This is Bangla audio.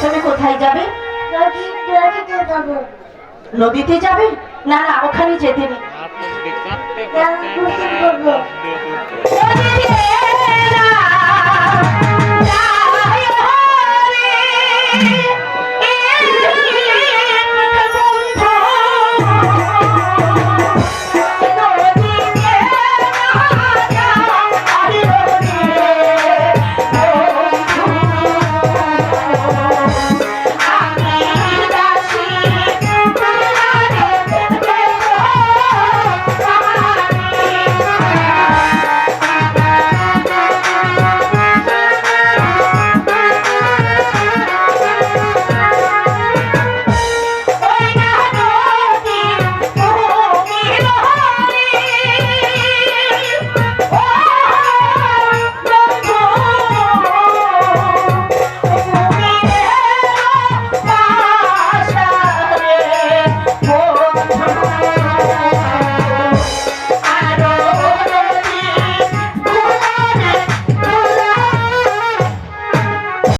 তুমি কোথায় যাবে? নদীতে যাবে? না না ওখানে যেতে নেই।